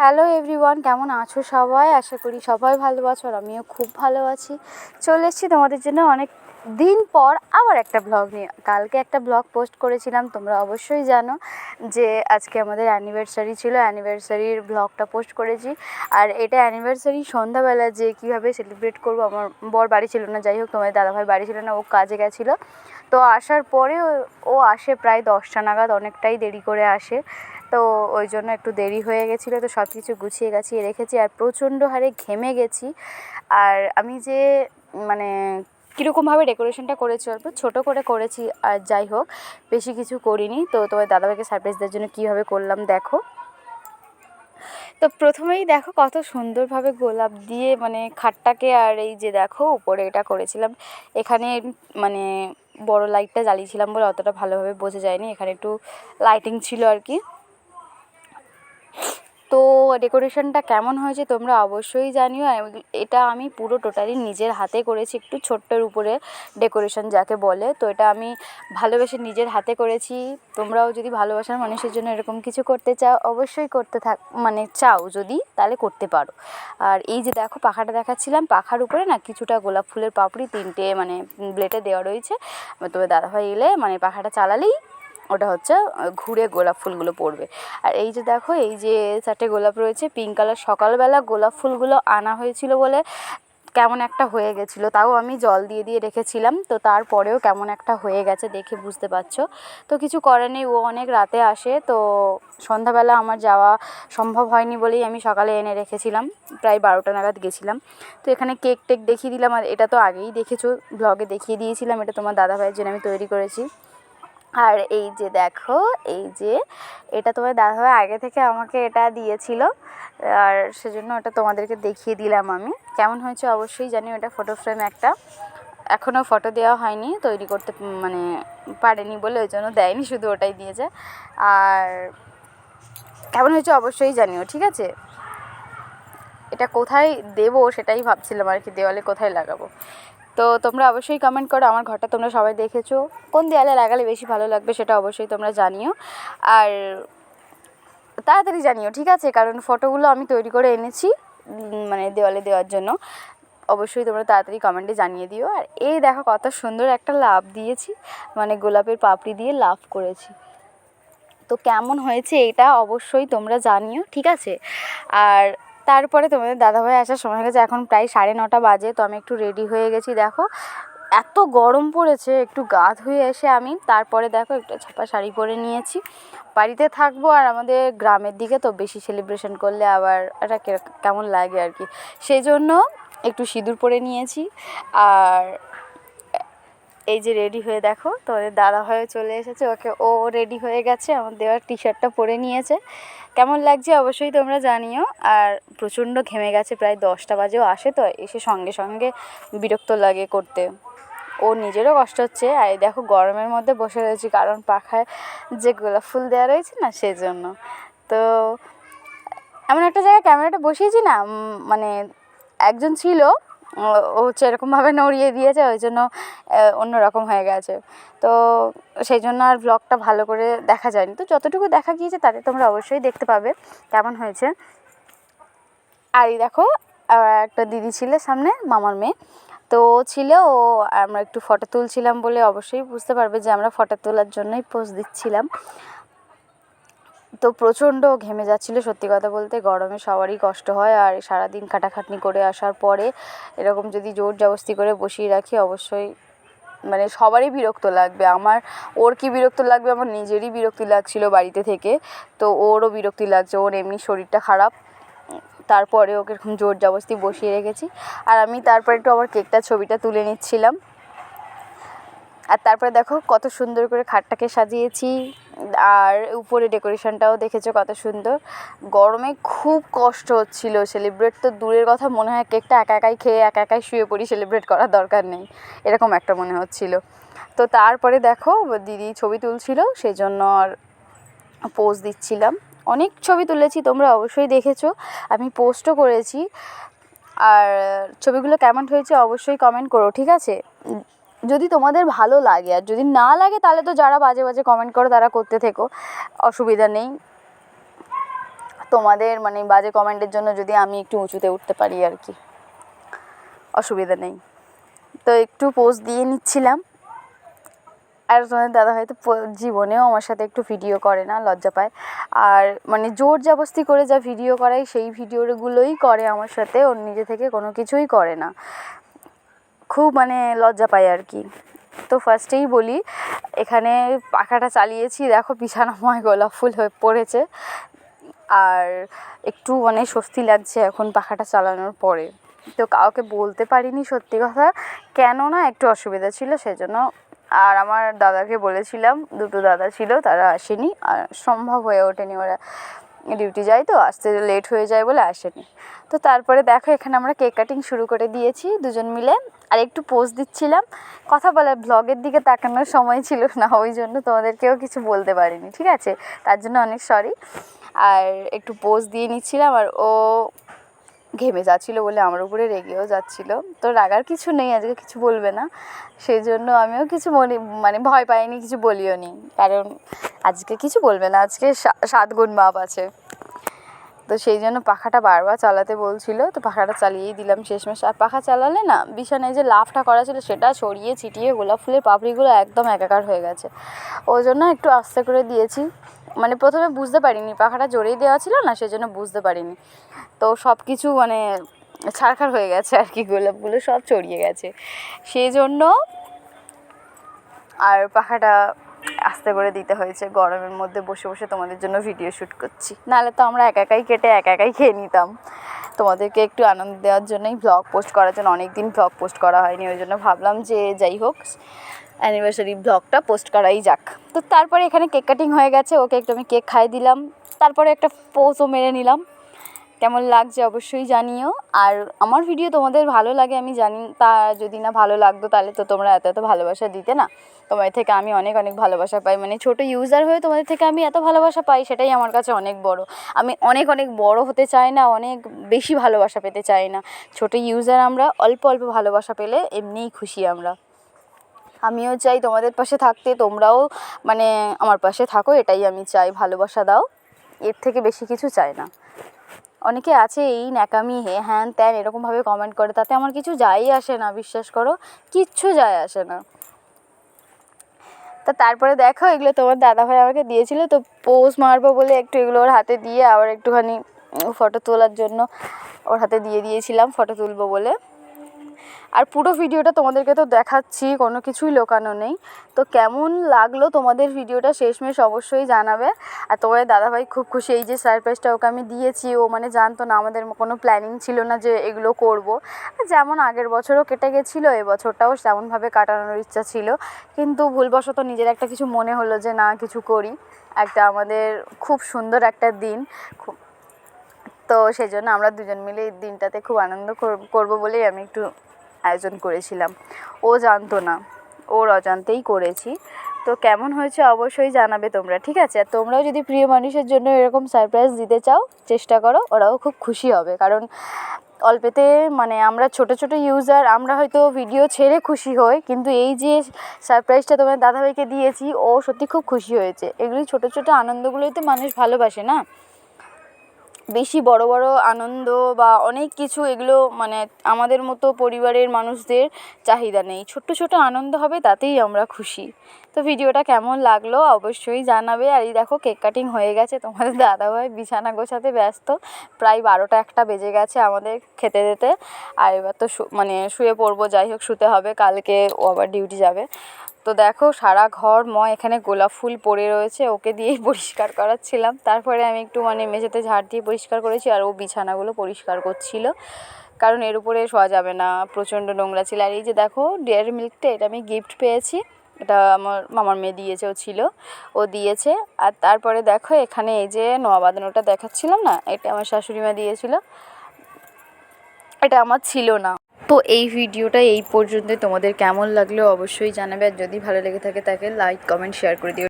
Hello everyone, কেমন আছো সবাই? আশা করি সবাই ভালো আছো আর আমিও খুব ভালো আছি। চলে এসেছি তোমাদের জন্য অনেক দিন পর আবার একটা ব্লগ নিয়ে। কালকে একটা ব্লগ পোস্ট করেছিলাম, তোমরা অবশ্যই জানো যে আজকে আমাদের অ্যানিভার্সারি ছিল অ্যানিভার্সারির ব্লগটা পোস্ট করেছি। আর এটা অ্যানিভার্সারি সন্ধ্যাবেলা যে কীভাবে সেলিব্রেট করব, আমার বর বাড়ি ছিল না, যাই হোক তোমাদের দাদাভাই বাড়ি ছিল না, ও কাজে গেছিল। তো আসার পরে ও- আসে প্রায় দশটা নাগাদ, অনেকটাই দেরি করে আসে। তো ওই জন্য একটু দেরি হয়ে গেছিল, তো সব কিছু গুছিয়ে গাছিয়ে রেখেছি আর প্রচণ্ড হারে ঘেমে গেছি। আর আমি যে মানে কীরকমভাবে ডেকোরেশনটা করেছি অল্প ছোটো করে করেছি, আর যাই হোক, বেশি কিছু করিনি। তো তোমার দাদাভাইকে সারপ্রাইজ দেওয়ার জন্য কীভাবে করলাম দেখো। তো প্রথমেই দেখো কত সুন্দরভাবে গোলাপ দিয়ে মানে খাটটাকে আর এই যে দেখো উপরে এটা করেছিলাম। এখানে মানে বড় লাইটটা জ্বালিয়েছিলাম বলে অতটা ভালোভাবে বোঝা যায়নি। এখানে একটু লাইটিং ছিল আর কি। তো ডেকোরেশনটা কেমন হয়েছে তোমরা অবশ্যই জানিও। এটা আমি পুরো টোটালি নিজের হাতে করেছি, একটু ছোট্টর উপরে ডেকোরেশন যাকে বলে। তো এটা আমি ভালোবেসে নিজের হাতে করেছি। তোমরাও যদি ভালোবাসার মানুষের জন্য এরকম কিছু করতে চাও, অবশ্যই করতে থাক মানে চাও যদি, তাহলে করতে পারো। আর এই যে দেখো, পাখাটা দেখাচ্ছিলাম, পাখার উপরে না কিছুটা গোলাপ ফুলের পাপড়ি, তিনটে মানে ব্লেটে দেওয়া রয়েছে। তবে দাদাভাই এলে মানে পাখাটা চালালেই ওটা হচ্ছে ঘুরে গোলাপ ফুলগুলো পড়বে। আর এই যে দেখো, এই যে চারটে গোলাপ রয়েছে পিঙ্ক কালার সকালবেলা গোলাপ ফুলগুলো আনা হয়েছিল বলে কেমন একটা হয়ে গেছিল, তাও আমি জল দিয়ে দিয়ে রেখেছিলাম, তো তারপরেও কেমন একটা হয়ে গেছে দেখে বুঝতে পারছ। তো কিছু করার নেই, ও অনেক রাতে আসে, তো সন্ধ্যাবেলা আমার যাওয়া সম্ভব হয়নি বলেই আমি সকালে এনে রেখেছিলাম, প্রায় বারোটা নাগাদ গেছিলাম। তো এখানে কেক টেক দেখিয়ে দিলাম, আর এটা তো আগেই দেখেছ ব্লগে দেখিয়ে দিয়েছিলাম, এটা তোমার দাদাভাইয়ের জন্য আমি তৈরি করেছি। আর এই যে দেখো, এই যে এটা তোমার দাদাভাই আগে থেকে আমাকে এটা দিয়েছিল। আর সেজন্য ওটা তোমাদেরকে দেখিয়ে দিলাম আমি। কেমন হয়েছে অবশ্যই জানি ওটা ফটো ফ্রেম একটা। এখনও ফটো দেওয়া হয়নি, তৈরি করতে মানে পারেনি বলে ওই জন্য দেয়নি, শুধু ওটাই দিয়েছে। আর কেমন হয়েছে অবশ্যই জানিও, ঠিক আছে? এটা কোথায় দেবো সেটাই ভাবছিলাম আর কি, দেওয়ালে কোথায় লাগাবো। তো তোমরা অবশ্যই কমেন্ট করো, আমার ঘরটা তোমরা সবাই দেখেছ। কোন দেয়ালে লাগালে বেশি ভালো লাগবে সেটা অবশ্যই তোমরা জানিও। আর তাড়াতাড়ি জানিও, ঠিক আছে? কারণ ফটোগুলো আমি তৈরি করে এনেছি মানে দেওয়ালে দেওয়ার জন্য। অবশ্যই তোমরা তাড়াতাড়ি কমেন্টে জানিয়ে দিও। আর এই দেখো কত সুন্দর একটা লাভ দিয়েছি মানে গোলাপের পাপড়ি দিয়ে লাভ করেছি। তো কেমন হয়েছে এটা অবশ্যই তোমরা জানিও, ঠিক আছে? আর তারপরে তোমাদের দাদাভাই আসার সময় গেছে। এখন প্রায় সাড়ে নটা বাজে, তো আমি একটু রেডি হয়ে গেছি, দেখো। এত গরম পড়েছে, একটু গা ধুয়ে এসে আমি তারপরে দেখো একটা ছাপা শাড়ি পরে নিয়েছি। বাড়িতে থাকব আর আমাদের গ্রামের দিকে তো বেশি সেলিব্রেশন করলে আবার এটা কেমন লাগে আর কি। সেই জন্য একটু সিঁদুর পরে নিয়েছি। আর এই যে রেডি হয়ে দেখো, তোমাদের দাদা হয়ে চলে এসেছে, ওকে ও রেডি হয়ে গেছে, আমার দেওয়ার টি শার্টটা পরে নিয়েছে। কেমন লাগছে অবশ্যই তোমরা জানিও, আর প্রচণ্ড ঘেমে গেছে, প্রায় দশটা বাজেও আসে তো, এসে সঙ্গে সঙ্গে বিরক্ত লাগে করতে। ও নিজেরও কষ্ট হচ্ছে, আর দেখো গরমের মধ্যে বসে রয়েছি, কারণ পাখায় যে গোলাপ ফুল দেওয়া রয়েছে না সেই জন্য তো, এমন একটা জায়গায় ক্যামেরাটা বসিয়েছি না মানে একজন ছিল ও- এরকমভাবে নড়িয়ে দিয়েছে ওই জন্য আহ, অন্যরকম হয়ে গেছে। তো সেই জন্য আর ব্লগটা ভালো করে দেখা যায়নি। তো যতটুকু দেখা গিয়েছে তাতে তোমরা অবশ্যই দেখতে পাবে কেমন হয়েছে। আর দেখো একটা দিদি ছিল সামনে মামার মেয়ে। তো ও ছিল ও আমরা একটু ফটো তুলছিলাম বলে অবশ্যই বুঝতে পারবে যে আমরা ফটো তোলার জন্যই পোজ দিচ্ছিলাম। তো প্রচণ্ড ঘেমে যাচ্ছিল, সত্যি কথা বলতে। গরমে সবারই কষ্ট হয় আর সারাদিন খাটাখাটনি করে আসার পরে এরকম যদি জোর জবস্তি করে বসিয়ে রাখি, অবশ্যই মানে সবারই বিরক্ত লাগবে। আমার, ওর কি বিরক্ত লাগবে? আমার নিজেরই বিরক্তি লাগছিল বাড়িতে থেকে। তো ওরও বিরক্তি লাগছে, ওর এমনি শরীরটা খারাপ। তারপরে ওকে এরকম জোর জবস্তি বসিয়ে রেখেছি। আর আমি তারপরে একটু আমার কেকটা ছবিটা তুলে নিচ্ছিলাম। আর তারপরে দেখো কত সুন্দর করে খাটটাকে সাজিয়েছি। আর উপরে ডেকোরেশনটাও দেখেছ কত সুন্দর। গরমে খুব কষ্ট হচ্ছিল সেলিব্রেট, তো দূরের কথা মনে হয় কেকটা একা একাই খেয়ে একা একাই শুয়ে পড়ি, সেলিব্রেট করার দরকার নেই, এরকম একটা মনে হচ্ছিল। তো তারপরে দেখো, দিদি ছবি তুলছিল সেই জন্য আর পোজ দিচ্ছিলাম। অনেক ছবি তুলেছি, তোমরা অবশ্যই দেখেছ, আমি পোস্টও করেছি। আর ছবিগুলো কেমন হয়েছে অবশ্যই কমেন্ট করো, ঠিক আছে? যদি তোমাদের ভালো লাগে, আর যদি না লাগে, তাহলে তো যারা বাজে বাজে কমেন্ট করো, তারা করতে থেকো। অসুবিধা নেই। তোমাদের মানে বাজে কমেন্টের জন্য যদি আমি একটু উঁচুতে উঠতে পারি আর কি। অসুবিধা নেই। তো একটু পোজ দিয়ে নিচ্ছিলাম। আর তোমাদের দাদা হয়তো জীবনেও আমার সাথে একটু ভিডিও করে না, লজ্জা পায়। আর মানে জোর জবস্তি করে যা ভিডিও করায়, সেই ভিডিওগুলোই করে আমার সাথে। ওর নিজে থেকে কোনো কিছুই করে না। খুব মানে লজ্জা পায় আর কি তো ফার্স্টেই বলি, এখানে পাখাটা চালিয়েছি, দেখো বিছানাময় গোলাপ ফুল হয়ে পড়েছে। আর একটু মানে স্বস্তি লাগছে এখন পাখাটা চালানোর পরে। তো কাউকে বলতে পারিনি সত্যি কথা কেন না একটু অসুবিধা ছিল সেজন্য। আর আমার দাদাকে বলেছিলাম, দুটো দাদা ছিল, তারা আসেনি, আর সম্ভব হয়ে ওঠেনি ওরা। ডিউটি যাই তো, আসতে লেট হয়ে যায় বলে আসেনি। তো তারপরে দেখো এখানে আমরা কেক কাটিং শুরু করে দিয়েছি দুজন মিলে। আর একটু পোস্ট দিচ্ছিলাম। কথা বলার ব্লগের দিকে তাকানোর সময় ছিল না, ওই জন্য তোমাদেরকেও কিছু বলতে পারিনি, ঠিক আছে? তার জন্য অনেক সরি আর একটু পোস্ট দিয়ে নিচ্ছিলাম, আর ও ঘেমে যাচ্ছিল বলে আমার উপরে রেগেও যাচ্ছিল। তো রাগার কিছু নেই, আজকে কিছু বলবে না। সেই জন্য আমিও কিছু মনে মানে ভয় পাইনি, কিছু বলিও নি। কারণ আজকে কিছু বলবে না, আজকে সাত গুণ মাপ আছে। তো সেই জন্য পাখাটা বারবার চালাতে বলছিল। তো পাখাটা চালিয়েই দিলাম শেষমেশ। আর পাখা চালালে না, বিছানায় যে লাফটা করা ছিল, সেটা ছড়িয়ে ছিটিয়ে গোলাপ ফুলের পাপড়িগুলো একদম একাকার হয়ে গেছে। ওই জন্য একটু আস্তে করে দিয়েছি। মানে প্রথমে বুঝতে পারিনি, পাখাটা জোরেই দেওয়া ছিল না, সেজন্য বুঝতে পারিনি। তো সব কিছু মানে ছাড়খাড় হয়ে গেছে আর কি, গোলাপগুলো সব চড়িয়ে গেছে। সেই জন্য আর পাখাটা আস্তে করে দিতে হয়েছে। গরমের মধ্যে বসে বসে তোমাদের জন্য ভিডিও শ্যুট করছি। নাহলে তো আমরা একা একাই কেটে একা একাই খেয়ে নিতাম। তোমাদেরকে একটু আনন্দ দেওয়ার জন্যই ব্লগ পোস্ট করার জন্য অনেক দিন ব্লগ পোস্ট করা হয়নি, ওই জন্য ভাবলাম যে যাই হোক অ্যানিভার্সারি ব্লগটা পোস্ট করাই যাক। তো তারপরে এখানে কেক কাটিং হয়ে গেছে, ওকে একটু আমি কেক খাই দিলাম। তারপরে একটা পোজও মেরে নিলাম। কেমন লাগছে অবশ্যই জানিও। আর আমার ভিডিও তোমাদের ভালো লাগে, আমি জানি তা যদি না ভালো লাগতো তাহলে তো তোমরা এত এত ভালোবাসা দিতে না। তোমাদের থেকে আমি অনেক অনেক ভালোবাসা পাই। মানে ছোটো ইউজার হয়ে তোমাদের থেকে আমি এত ভালোবাসা পাই, সেটাই আমার কাছে অনেক বড়। আমি অনেক অনেক বড় হতে চাই না, অনেক বেশি ভালোবাসা পেতে চাই না। ছোটো ইউজার আমরা, অল্প অল্প ভালোবাসা পেলে এমনিই খুশি আমরা। আমিও চাই তোমাদের পাশে থাকতে, তোমরাও মানে আমার পাশে থাকো, এটাই আমি চাই। ভালোবাসা দাও, এর থেকে বেশি কিছু চাই না। অনেকে আছে, এই ন্যাকামি, হে হ্যান ত্যান এরকমভাবে কমেন্ট করে, তাতে আমার কিছু যাই আসে না, বিশ্বাস করো, কিচ্ছু যায় আসে না। তা তারপরে দেখো, এগুলো তোমার দাদাভাই আমাকে দিয়েছিল, তো পোজ মারবো বলে একটু এগুলো ওর হাতে দিয়ে আবার একটুখানি ফটো তোলার জন্য ওর হাতে দিয়ে দিয়েছিলাম ফটো তুলবো বলে। আর পুরো ভিডিওটা তোমাদেরকে তো দেখাচ্ছি, কোনো কিছুই লোকানো নেই। তো কেমন লাগল তোমাদের ভিডিওটা শেষমেশ অবশ্যই জানাবে। আর তোমাদের দাদাভাই খুব খুশি, এই যে সারপ্রাইজটা ওকে আমি দিয়েছি, ও মানে জানতো না আমাদের কোনো প্ল্যানিং ছিল না যে এগুলো করব। যেমন আগের বছরও কেটে গেছিল, এবছরটাও তেমনভাবে কাটানোর ইচ্ছা ছিল। কিন্তু ভুলবশত নিজের একটা কিছু মনে হলো যে না, কিছু করি। একটা আমাদের খুব সুন্দর একটা দিন। খুব তো সেই জন্য আমরা দুজন মিলে এই দিনটাতে খুব আনন্দ করব বলেই আমি একটু আয়োজন করেছিলাম। ও জানতো না। ওর অজান্তেই করেছি। তো কেমন হয়েছে অবশ্যই জানাবে তোমরা, ঠিক আছে? আর তোমরাও যদি প্রিয় মানুষের জন্য এরকম সারপ্রাইজ দিতে চাও, চেষ্টা করো, ওরাও খুব খুশি হবে। কারণ অল্পেতে মানে আমরা ছোট ছোট ইউজার আমরা হয়তো ভিডিও ছেড়ে খুশি হই, কিন্তু এই যে সারপ্রাইজটা তোমার দাদাভাইকে দিয়েছি, ও সত্যি খুব খুশি হয়েছে। এগুলি ছোট ছোট আনন্দগুলোই তো মানুষ ভালোবাসে না? বেশি বড় বড় আনন্দ বা অনেক কিছু এগুলো মানে আমাদের মতো পরিবারের মানুষদের চাহিদা নেই। ছোট্ট ছোট আনন্দ হবে তাতেই আমরা খুশি। তো ভিডিওটা কেমন লাগল অবশ্যই জানাবে। আর এই দেখো কেক কাটিং হয়ে গেছে। তোমাদের দাদাভাই বিছানা গোছাতে ব্যস্ত। প্রায় বারোটা একটা বেজে গেছে আমাদের খেতে দিতে। আর এবার তো মানে শুয়ে পড়ব, যাই হোক শুতে হবে। কালকে ও আবার ডিউটি যাবে। তো দেখো, সারা ঘর ম এখানে গোলাপ ফুল পড়ে রয়েছে, ওকে দিয়েই পরিষ্কার করাচ্ছিলাম। তারপরে আমি একটু মানে মেঝেতে ঝাড় দিয়ে পরিষ্কার করেছি, আর ও বিছানাগুলো পরিষ্কার করছিল। কারণ এর উপরে শোয়া যাবে না, প্রচণ্ড নোংরা ছিল। আর এই যে দেখো ডেয়ারি মিল্কটা এটা আমি গিফট পেয়েছি। এটা আমার মামার মেয়ে দিয়েছে, ও ছিল। ও দিয়েছে। আর তারপরে দেখো, এখানে এই যে নোয়া বাঁধানোটা দেখাচ্ছিলাম না, এটা আমার শাশুড়ি মা দিয়েছিল। এটা আমার ছিল না। তো এই ভিডিওটা এই পর্যন্ত তোমাদের কেমন লাগল অবশ্যই জানাবে। আর যদি ভালো লেগে থাকে তাকে লাইক কমেন্ট শেয়ার করে দিও।